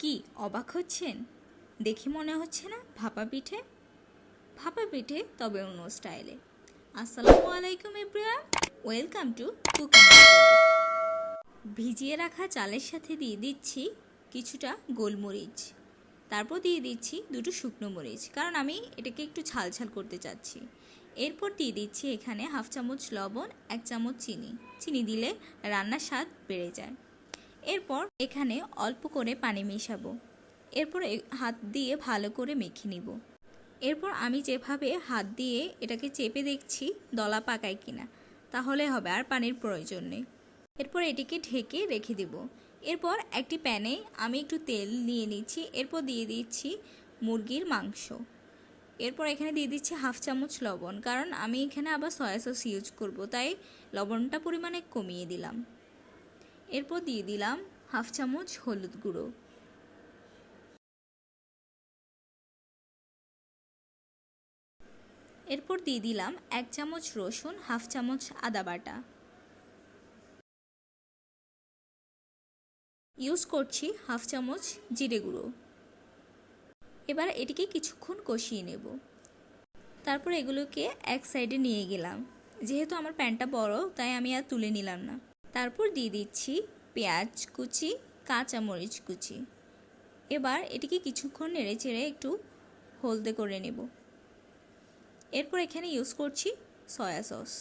কি অবাক হচ্ছেন? দেখে মনে হচ্ছে না ভাপা পিঠে? ভাপা পিঠে তবে অন্য স্টাইলে। আসসালামু আলাইকুম এভরিওয়ান, ওয়েলকাম টু কুকিং ভিজিয়ে রাখা চালের সাথে দিয়ে দিচ্ছি কিছুটা গোলমরিচ। তারপর দিয়ে দিচ্ছি দুটো শুকনো মরিচ, কারণ আমি এটাকে একটু ঝাল ঝাল করতে চাচ্ছি। এরপর দিয়ে দিচ্ছি এখানে হাফ চামচ লবণ, এক চামচ চিনি। চিনি দিলে রান্নার স্বাদ বেড়ে যায়। এরপর এখানে অল্প করে পানি মেশাবো। এরপর হাত দিয়ে ভালো করে মেখে নিব। এরপর আমি যেভাবে হাত দিয়ে এটাকে চেপে দেখছি, দলা পাকায় কিনা, তাহলে হবে আর পানির প্রয়োজন নেই। এরপর এটিকে ঢেকে রেখে দেব। এরপর একটি প্যানে আমি একটু তেল নিয়ে নিচ্ছি, এরপর দিয়ে দিচ্ছি মুরগির মাংস। এরপর এখানে দিয়ে দিচ্ছি হাফ চামচ লবণ, কারণ আমি এখানে আবার সয়া সস ইউজ করব, তাই লবণটা পরিমাণে কমিয়ে দিলাম। এরপর দিয়ে দিলাম হাফ চামচ হলুদ গুঁড়ো। এরপর দিয়ে দিলাম এক চামচ রসুন, হাফ চামচ আদা বাটা। ইউজ করছি হাফ চামচ জিরে গুঁড়ো। এবার এটিকে কিছুক্ষণ কষিয়ে নেব। তারপর এগুলোকে এক সাইডে নিয়ে গেলাম। যেহেতু আমার প্যানটা বড়, তাই আমি আর তুলে নিলাম না। তারপর দিয়ে দিচ্ছি পেঁয়াজ কুচি, কাঁচামরিচ কুচি। এবার এটিকে কিছুক্ষণ নেড়ে চেড়ে একটু হলদে করে নেব। এরপর এখানে ইউজ করছি সয়া সস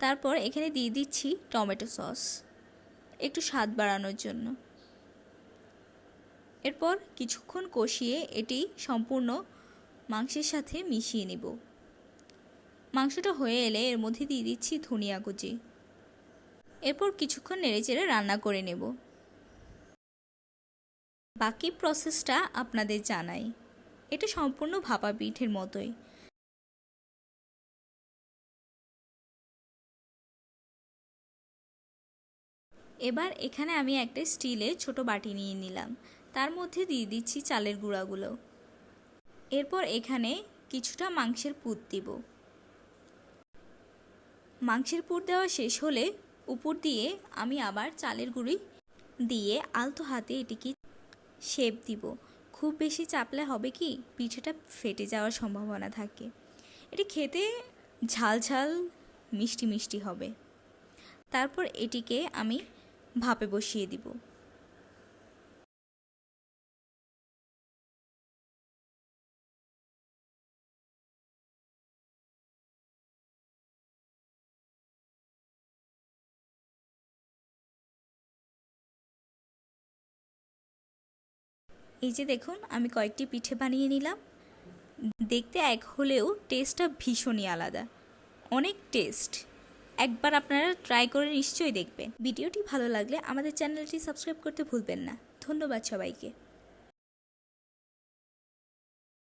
তারপর এখানে দিয়ে দিচ্ছি টমেটো সস একটু স্বাদ বাড়ানোর জন্য। এরপর কিছুক্ষণ কষিয়ে এটি সম্পূর্ণ মাংসের সাথে মিশিয়ে নেব। মাংসটা হয়ে এলে এর মধ্যে দিয়ে দিচ্ছি ধনিয়া কুচি এরপর কিছুক্ষণ নেড়েচেড়ে রান্না করে নেব। বাকি প্রসেসটা আপনাদের জানাই। এটা সম্পূর্ণ ভাপা পিঠের মতোই। এবার এখানে আমি একটা স্টিলের ছোট বাটি নিয়ে নিলাম। তার মধ্যে দিয়ে দিচ্ছি চালের গুঁড়াগুলো। এরপর এখানে কিছুটা মাংসের পুর দিব। মাংসের পুর দেওয়া শেষ হলে উপর দিয়ে আমি আবার চালের গুঁড়ি দিয়ে আলতো হাতে এটিকে শেপ দিব। খুব বেশি চাপলে হবে কি? পিঠেটা ফেটে যাওয়ার সম্ভাবনা থাকে। এটি খেতে ঝাল ঝাল, মিষ্টি মিষ্টি হবে। তারপর এটিকে আমি ভাপে বসিয়ে দিব। এই যে দেখুন, আমি কয়েকটি পিঠে বানিয়ে নিলাম। দেখতে এক হলেও টেস্টটা ভীষণই আলাদা। অনেক টেস্ট একবার আপনারা ট্রাই করে নিশ্চয়ই দেখবেন। ভিডিওটি ভালো লাগলে আমাদের চ্যানেলটি সাবস্ক্রাইব করতে ভুলবেন না। ধন্যবাদ সবাইকে।